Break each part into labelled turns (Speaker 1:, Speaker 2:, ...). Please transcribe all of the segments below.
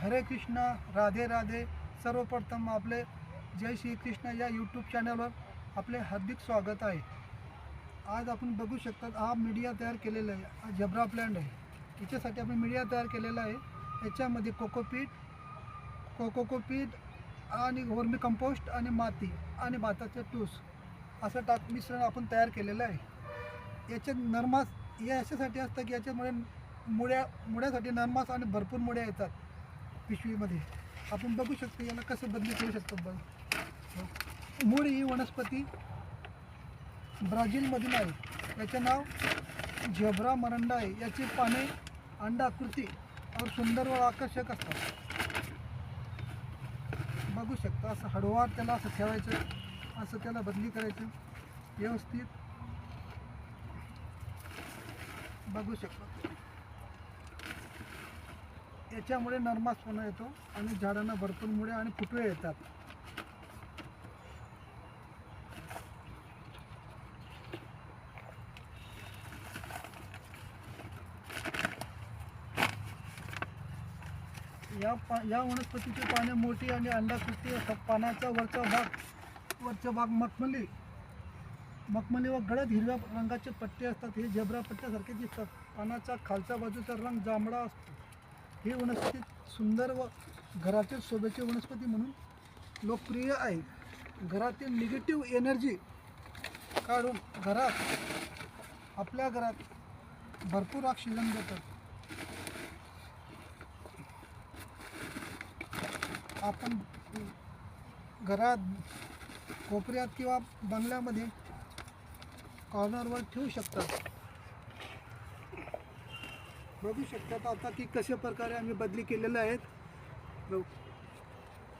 Speaker 1: हरे कृष्ण राधे राधे. सर्वप्रथम आपले जय श्री कृष्ण या यूट्यूब चॅनलवर आपले हार्दिक स्वागत आहे. आज आपण बघू शकतात हा मीडिया तयार केलेला आहे. हा झबरा प्लॅन्ट आहे. याच्यासाठी आपण मीडिया तयार केलेला आहे. याच्यामध्ये कोकोपीट कोकोकोपीट आणि वर्मी कंपोस्ट आणि माती आणि भाताचे टूस असं टाक मिश्रण आपण तयार केलेलं आहे. याच्यात नरमास हे याच्यासाठी असतं की याच्यामुळे मुळ्या मुळ्यासाठी नरमास आणि भरपूर मुळ्या येतात. पिशवीमध्ये. आपण बघू शकतो याला कसं बदली करू शकतो बघ. मूळ ही वनस्पती ब्राझीलमधील आहे. याचे नाव झेब्रा मरंडा आहे. याची पाने अंडाकृती और सुंदर व आकर्षक असतात. बघू शकता असं हळूवार त्याला असं ठेवायचं असं त्याला बदली करायचं. व्यवस्थित. बघू शकता. याच्यामुळे नरमासपणा येतो आणि झाडांना भरपूर मुळे आणि फुटवे येतात. या पा या वनस्पतीची पाने मोठी आणि अंडाकृती असतात पानाचा वरचा भाग वरचा भाग मखमली. मखमली व गडद हिरव्या रंगाचे पट्टे असतात. हे झेब्रा पट्ट्यासारखे दिसतात. पानाचा खालच्या बाजूचा रंग जांभळा असतो. ही वनस्पती सुंदर व घरातील शोभेची वनस्पती म्हणून लोकप्रिय आहे. घरातील निगेटिव्ह एनर्जी काढून घरात आपल्या घरात भरपूर ऑक्सिजन देतात. आपण घरात कोपऱ्यात किंवा बंगल्यामध्ये कॉर्नरवर ठेवू शकतात बघू शकतात आता की कशा प्रकारे आम्ही बदली केलेल्या आहेत.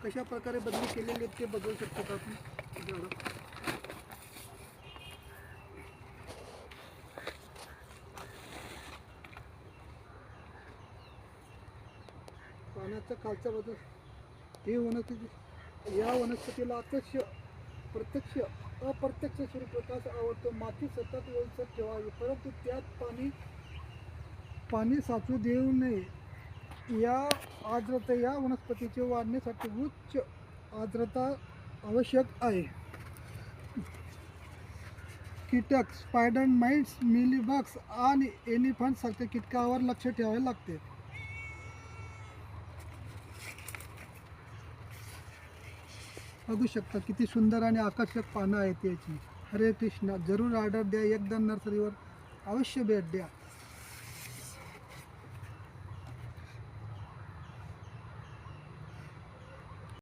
Speaker 1: कशा प्रकारे बदली केलेली आहेत ते बघू शकतात आपण? झाडं. खालचा बदल. बाजू ही वनस्पती या वनस्पतीला अत्यक्ष प्रत्यक्ष अप्रत्यक्ष सूर्यप्रकाश आवडतो. माती सतत व्यवस्थित ठेवावी परंतु त्यात पाणी पाणी साचू देऊ नये. या आर्द्रता या वनस्पतीचे वाढण्यासाठी उच्च आर्द्रता आवश्यक आहे. कीटक स्पायडर माइट्स मिलीबग्स आणि एलिफंट सारख्या कीटकावर लक्ष ठेवावे लागते. बघू शकता किती सुंदर आणि आकर्षक पानं आहेत याची. हरे कृष्णा जरूर ऑर्डर द्या. एकदा नर्सरीवर अवश्य भेट द्या.